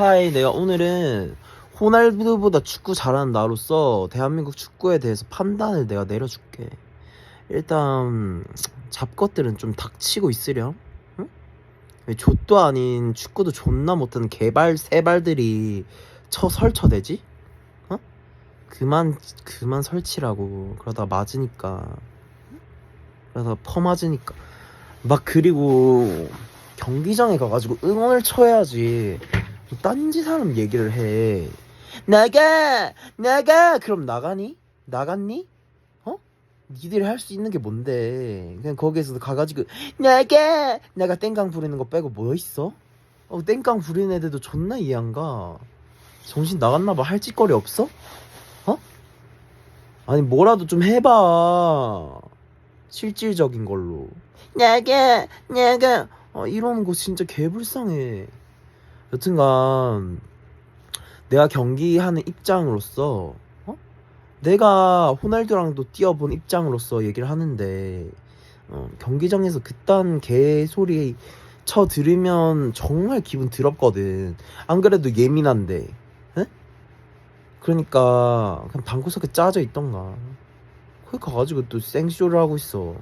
하이, 내가 오늘은 호날두보다 축구 잘하는 나로서 대한민국 축구에 대해서 판단을 내가 내려줄게. 일단 잡것들은 좀 닥치고 있으렴. 응? 왜 좆도 아닌 축구도 존나 못하는 개발 세발들이 쳐 설쳐대지? 어? 그만 그만 설치라고 그러다 맞으니까 그러다 퍼 맞으니까 막 그리고 경기장에 가가지고 응원을 쳐야지 딴지 사람 얘기를 해. 나가 나가! 그럼 나가니? 나갔니? 어? 니들이 할 수 있는 게 뭔데? 그냥 거기에서 가가지고 나가! 나가 땡깡 부리는 거 빼고 뭐 있어? 어 땡깡 부리는 애들도 존나 이해 안 가? 정신 나갔나봐. 할 짓거리 없어? 어? 아니 뭐라도 좀 해봐. 실질적인 걸로. 나가 나가! 어, 이러는 거 진짜 개불쌍해 여튼간 내가 경기하는 입장으로서 어? 내가 호날두랑도 뛰어본 입장으로서 얘기를 하는데 어, 경기장에서 그딴 개소리 쳐 들으면 정말 기분 더럽거든 안 그래도 예민한데 에? 그러니까 그냥 방구석에 짜져 있던가 거기 가가지고 또 생쇼를 하고 있어